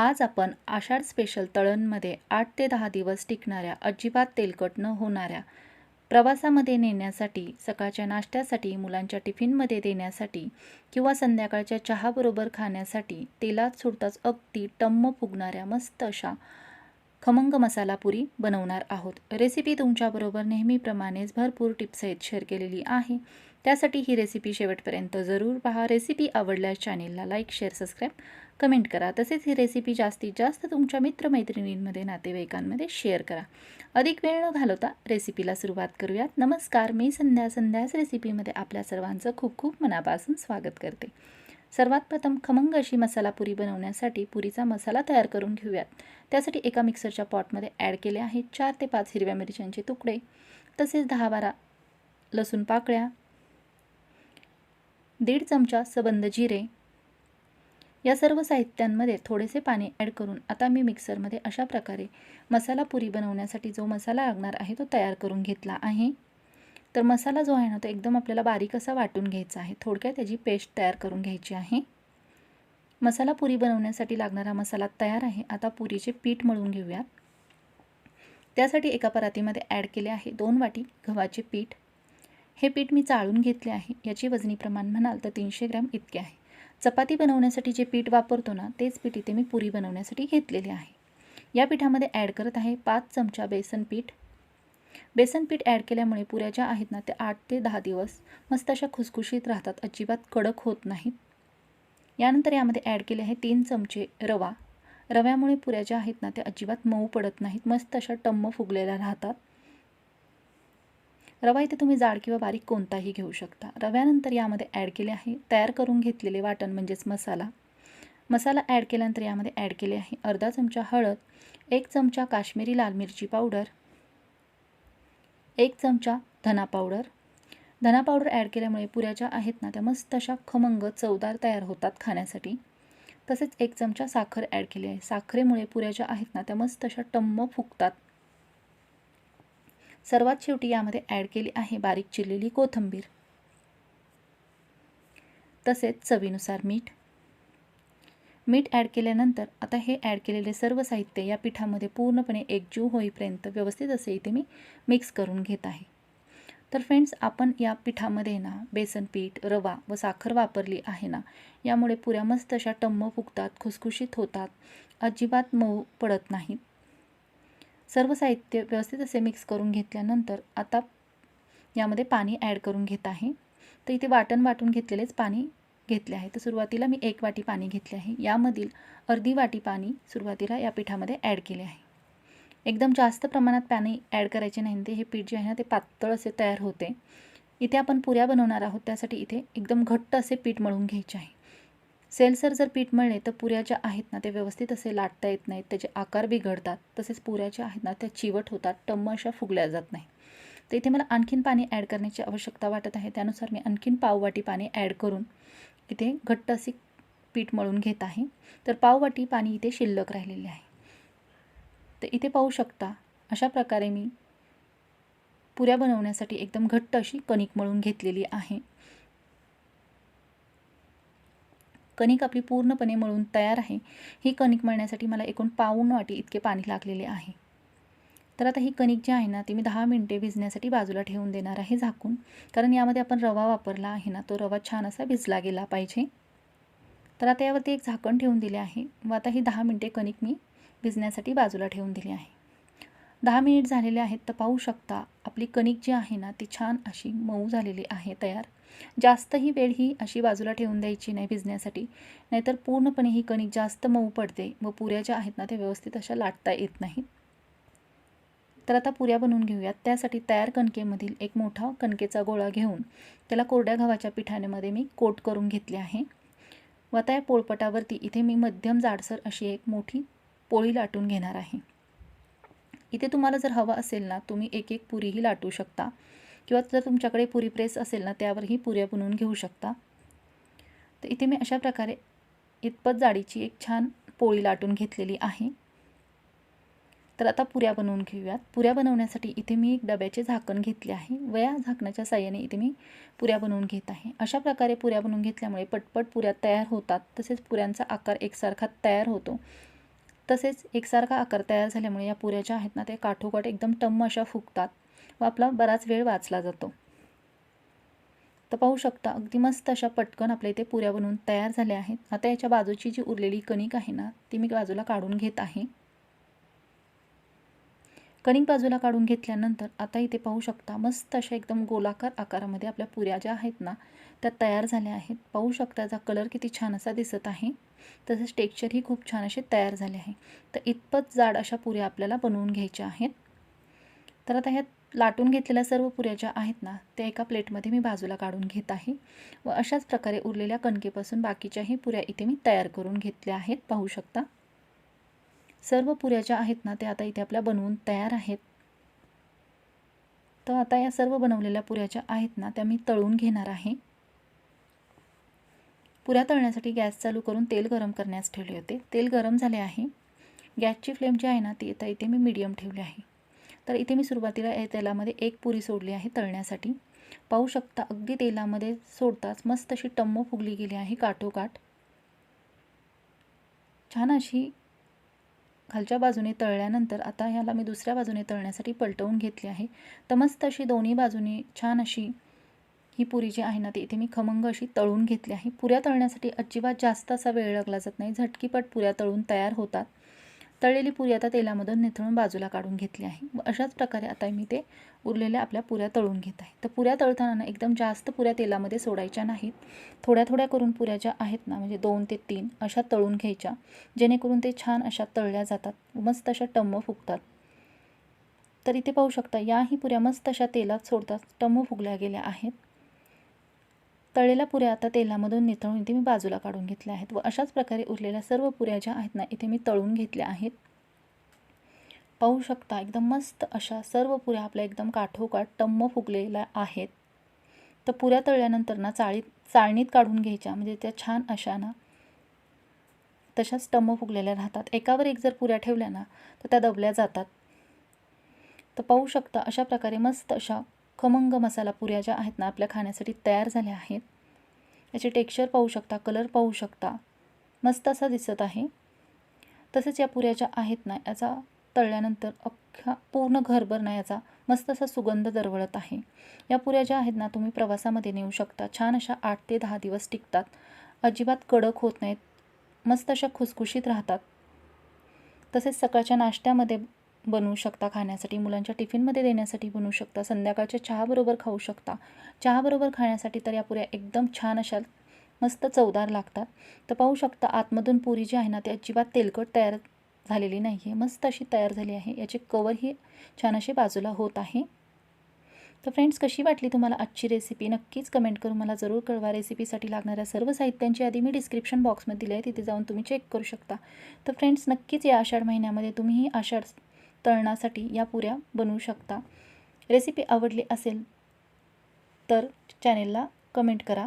आज आपण आषाढ स्पेशल तळणमध्ये आठ ते दहा दिवस टिकणाऱ्या अजिबात तेलकट न होणाऱ्या प्रवासामध्ये नेण्यासाठी सकाळच्या नाश्त्यासाठी मुलांच्या टिफिनमध्ये देण्यासाठी किंवा संध्याकाळच्या चहाबरोबर खाण्यासाठी तेलात सुडताच अगदी टम्म फुगणाऱ्या मस्त अशा खमंग मसाला पुरी बनवणार आहोत. रेसिपी तुमच्याबरोबर नेहमीप्रमाणेच भरपूर टिप्स आहेत शेअर केलेली आहे. त्यासाठी ही रेसिपी शेवटपर्यंत जरूर पहा. रेसिपी आवडल्यास चॅनेलला लाईक शेअर सबस्क्राईब कमेंट करा. तसेच ही रेसिपी जास्तीत जास्त तुमच्या मित्रमैत्रिणींमध्ये नातेवाईकांमध्ये शेअर करा. अधिक वेळ न घालवता रेसिपीला सुरुवात करूयात. नमस्कार. मी संध्या संध्याच रेसिपीमध्ये आपल्या सर्वांचं खूप खूप मनापासून स्वागत करते. सर्वात प्रथम खमंग अशी मसाला पुरी बनवण्यासाठी पुरीचा मसाला तयार करून घेऊयात. त्यासाठी एका मिक्सरच्या पॉटमध्ये ॲड केले आहेत चार ते पाच हिरव्या मिरच्यांचे तुकडे. तसेच दहा बारा लसूण पाकळ्या दीड चमचा सबंद जिरे. या सर्व साहित्यांमध्ये थोडेसे पाणी ॲड करून आता मी मिक्सरमध्ये अशा प्रकारे मसाला पुरी बनवण्यासाठी जो मसाला लागणार आहे तो तयार करून घेतला आहे. तर मसाला जो आहे ना तो एकदम आपल्याला बारीक असा वाटून घ्यायचा आहे. थोडक्यात त्याची पेस्ट तयार करून घ्यायची आहे. मसाला पुरी बनवण्यासाठी लागणारा मसाला तयार आहे. आता पुरीचे पीठ मळून घेऊयात. त्यासाठी एका परातीमध्ये ॲड केले आहे दोन वाटी गव्हाचे पीठ. हे पीठ मी चाळून घेतले आहे. याची वजनी प्रमाण म्हणाल तर तीनशे ग्रॅम इतके आहे. चपाती बनवण्यासाठी जे पीठ वापरतो ना तेच पीठ इथे मी पुरी बनवण्यासाठी घेतलेले आहे. या पिठामध्ये ॲड करत आहे पाच चमचा बेसन पीठ. बेसन पीठ ॲड केल्यामुळे पुऱ्या ज्या आहेत ना त्या आठ ते दहा दिवस मस्त अशा खुसखुशीत राहतात. अजिबात कडक होत नाहीत. यानंतर यामध्ये ॲड केले आहे तीन चमचे रवा. रव्यामुळे पुऱ्या ज्या आहेत ना त्या अजिबात मऊ पडत नाहीत. मस्त अशा टम्म फुगलेल्या राहतात. रवा इथे तुम्ही जाड किंवा बारीक कोणताही घेऊ शकता. रव्यानंतर यामध्ये ॲड केले आहे तयार करून घेतलेले वाटण म्हणजेच मसाला. मसाला ॲड केल्यानंतर यामध्ये ॲड केले आहे अर्धा चमचा हळद एक चमचा काश्मीरी लाल मिरची पावडर एक चमचा धना पावडर. धना पावडर ॲड केल्यामुळे पुऱ्या ज्या आहेत ना त्या मस्त अशा खमंग चवदार तयार होतात खाण्यासाठी. तसेच एक चमचा साखर ॲड केली आहे. साखरेमुळे पुऱ्या ज्या आहेत ना त्या मस्त अशा टम्म फुगतात. सर्वात शेवटी यामध्ये ॲड केली आहे बारीक चिरलेली कोथिंबीर. तसेच चवीनुसार मीठ. मीठ ॲड केल्यानंतर आता हे ॲड केलेले सर्व साहित्य या पिठामध्ये पूर्णपणे एकजीव होईपर्यंत व्यवस्थित असे इथे मी मिक्स करून घेत आहे. तर फ्रेंड्स आपण या पिठामध्ये ना बेसन पीठ रवा व साखर वापरली आहे ना यामुळे पुऱ्या मस्त अशा टम्म फुगतात खुसखुशीत होतात अजिबात मऊ पडत नाहीत. सर्व साहित्य व्यवस्थित असे मिक्स करून घेतल्यानंतर आता यामध्ये पाणी ॲड करून घेत आहे. तर इथे वाटण वाटून घेतलेलेच पाणी घेतले आहे. तर सुरुवातीला मी एक वाटी पाणी घेतले आहे. यामधील अर्धी वाटी पाणी सुरुवातीला या पिठामध्ये ॲड केले आहे. एकदम जास्त प्रमाणात पाणी ॲड करायचे नाही. ते हे पीठ जे आहे ना ते पातळ असे तयार होते. इथे आपण पुऱ्या बनवणार आहोत. त्यासाठी इथे एकदम घट्ट असे पीठ मळून घ्यायचे आहे. सेलसर जर पीठ मळले तर पुऱ्या ज्या आहेत ना ते व्यवस्थित असे लाटता येत नाहीत त्याचे आकार बिघडतात. तसेच पुऱ्या ज्या आहेत ना त्या चिवट होतात टम्म अशा फुगल्या जात नाही. तर इथे मला आणखीन पाणी ॲड करण्याची आवश्यकता वाटत आहे. त्यानुसार मी आणखीन पाववाटी पाणी ॲड करून इथे घट्ट असे पीठ मळून घेत आहे. तर पाववाटी पाणी इथे शिल्लक राहिलेले आहे. तर इथे पाहू शकता अशा प्रकारे मी पुऱ्या बनवण्यासाठी एकदम घट्ट अशी कणिक मळून घेतलेली आहे. कणिक आपली पूर्णपणे मळून तयार आहे. ही कणिक मळण्यासाठी मला एकूण पाऊण वाटी इतके पाणी लागलेले आहे. तर आता ही कणिक जी आहे ना ती मी दहा मिनटे भिजण्यासाठी बाजूला ठेवून देणार आहे झाकून. कारण यामध्ये आपण रवा वापरला आहे ना तो रवा छान असा भिजला गेला पाहिजे. तर आता यावरती एक झाकण ठेवून दिले आहे व आता ही दहा मिनटे कणिक मी भिजण्यासाठी बाजूला ठेवून दिली आहे. दहा मिनिट झालेले आहेत तर पाहू शकता आपली कणिक जी आहे ना ती छान अशी मऊ झालेली आहे तयार. जास्तही वेळ ही अशी बाजूला ठेवून द्यायची नाही भिजण्यासाठी. नाहीतर पूर्णपणे ही कणिक जास्त मऊ पडते व पुऱ्या ज्या आहेत ना त्या व्यवस्थित अशा लाटता येत नाहीत. तर आता पुऱ्या बनवून घेऊयात. त्यासाठी तयार कणकेमधील एक मोठा कणकेचा गोळा घेऊन त्याला कोरड्या गव्हाच्या पिठाण्यामध्ये मी कोट करून घेतले आहे. व आता या पोळपटावरती इथे मी मध्यम जाडसर अशी एक मोठी पोळी लाटून घेणार आहे. इथे तुम्हाला जर हवं असेल ना तुम्ही एक एक पुरीही लाटू शकता. किंवा जर तुमच्याकडे पुरी प्रेस असेल ना त्यावरही पुऱ्या बनवून घेऊ शकता. तर इथे मी अशा प्रकारे इतपत जाडीची एक छान पोळी लाटून घेतलेली आहे. तर आता पुऱ्या बनवून घेऊयात. पुऱ्या बनवण्यासाठी इथे मी एक डब्याचे झाकण घेतले आहे. व या झाकणाच्या साह्याने इथे मी पुऱ्या बनवून घेत आहे. अशा प्रकारे पुऱ्या बनवून घेतल्यामुळे पटपट पुऱ्या तयार होतात. तसेच पुऱ्यांचा आकार एकसारखा तयार होतो. तसेच एकसारखा आकार तयार झाल्यामुळे या पुऱ्या ज्या आहेत ना त्या काठोकाठ एकदम टम्म अशा फुगतात व आपला बराच वेळ वाचला जातो. तर पाहू शकता अगदी मस्त अशा पटकन आपल्या इथे पुऱ्या बनवून तयार झाल्या आहेत. आता याच्या बाजूची जी उरलेली कणिक आहे ना ती मी बाजूला काढून घेत आहे. कणिक बाजूला काढून घेतल्यानंतर आता इथे पाहू शकता मस्त अशा एकदम गोलाकार आकारामध्ये आपल्या पुऱ्या ज्या आहेत ना त्या तयार झाल्या आहेत. पाहू शकता याचा कलर किती छान असा दिसत आहे. तसेच टेक्स्चरही खूप छान असे तयार झाले आहे. तर इतपत जाड अशा पुऱ्या आपल्याला बनवून घ्यायच्या आहेत. तर आता ह्या लाटून घेतलेल्या सर्व पुऱ्या ज्या आहेत ना त्या एका प्लेटमध्ये मी बाजूला काढून घेत आहे. व अशाच प्रकारे उरलेल्या कणकेपासून बाकीच्याही पुऱ्या इथे मी तयार करून घेतल्या आहेत. पाहू शकता. सर्व पुऱ्या ज्या आहेत ना त्या आता इथे आपल्या बनवून तयार आहेत. तर आता या सर्व बनवलेल्या पुऱ्या ज्या आहेत ना त्या मी तळून घेणार आहे. पुऱ्या तळण्यासाठी गॅस चालू करून तेल गरम करण्यास ठेवले होते. तेल गरम झाले आहे. गॅसची फ्लेम जी आहे ना ती आता इथे मी मीडियम ठेवली आहे. तर इथे मी सुरुवातीला या तेलामध्ये एक पुरी सोडली आहे तळण्यासाठी. पाहू शकता अगदी तेलामध्ये सोडताच मस्त अशी टम्म फुगली गेली आहे काठोकाठ. छान अशी खालच्या बाजूने तळल्यानंतर आता ह्याला मी दुसऱ्या बाजूने तळण्यासाठी पलटवून घेतली आहे. तर मस्त अशी दोन्ही बाजूने छान अशी ही पुरी जी आहे ना ती इथे मी खमंग अशी तळून घेतली आहे. पुऱ्या तळण्यासाठी अजिबात जास्त असा वेळ लागला जात नाही. झटकीपट पुऱ्या तळून तयार होतात. तळलेली पुरी आता तेलामधून निथळून बाजूला काढून घेतली आहे. व अशाच प्रकारे आता मी ते उरलेल्या आपल्या पुऱ्या तळून घेत आहे. तर पुऱ्या तळताना एकदम जास्त पुऱ्या तेलामध्ये सोडायच्या नाहीत. थोड्या थोड्या करून पुऱ्या ज्या आहेत ना म्हणजे दोन ते तीन अशा तळून घ्यायच्या. जेणेकरून ते छान अशा तळल्या जातात. मस्त अशा टम्म फुगतात. तर इथे पाहू शकता याही पुऱ्या मस्त अशा तेलात सोडतात टम्म फुगल्या गेल्या आहेत. तळलेल्या पुऱ्या आता तेलामधून निथळून इथे मी बाजूला काढून घेतल्या आहेत व अशाच प्रकारे उरलेल्या सर्व पुऱ्या ज्या आहेत ना इथे मी तळून घेतल्या आहेत. पाहू शकता एकदम मस्त अशा सर्व पुऱ्या आपल्या एकदम काठोकाठ टम्म फुगलेल्या आहेत. तर पुऱ्या तळल्यानंतर ना चाळीत चाळणीत काढून घ्यायच्या म्हणजे त्या छान अशा ना तशाच टम्म फुगलेल्या राहतात. एकावर एक जर पुऱ्या ठेवल्या ना तर त्या दबल्या जातात. तर पाहू शकता अशा प्रकारे मस्त अशा खमंग मसाला पुऱ्या ज्या आहेत ना आपल्या खाण्यासाठी तयार झाल्या आहेत. याचे टेक्स्चर पाहू शकता कलर पाहू शकता. मस्त असा दिसत आहे. तसेच या पुऱ्या ज्या आहेत ना याचा तळल्यानंतर अख्खा पूर्ण घरभर ना याचा मस्त असा सुगंध दरवळत आहे. या पुऱ्या ज्या आहेत ना तुम्ही प्रवासामध्ये नेऊ शकता. छान अशा आठ ते दहा दिवस टिकतात. अजिबात कडक होत नाहीत. मस्त अशा खुसखुशीत राहतात. तसेच सकाळच्या नाश्त्यामध्ये बनवू शकता खाण्यासाठी मुलांच्या टिफिनमध्ये देण्यासाठी बनवू शकता संध्याकाळच्या चहाबरोबर खाऊ शकता. चहाबरोबर खाण्यासाठी तर या पुऱ्या एकदम छान अशा मस्त चवदार लागतात. तर पाहू शकता आतमधून पुरी जी आहे ना ती अजिबात तेलकट तयार झालेली नाही आहे मस्त अशी तयार झाली आहे. याचे कवरही छान असे बाजूला होत आहे. तर फ्रेंड्स कशी वाटली तुम्हाला आजची रेसिपी नक्कीच कमेंट करून मला जरूर कळवा. रेसिपीसाठी लागणाऱ्या सर्व साहित्यांची आधी मी डिस्क्रिप्शन बॉक्समध्ये दिली आहे. तिथे जाऊन तुम्ही चेक करू शकता. तर फ्रेंड्स नक्कीच या आषाढ महिन्यामध्ये तुम्हीही आषाढ तळणासाठी या पुऱ्या बनवू शकता. रेसिपी आवडली असेल तर चॅनेलला कमेंट करा.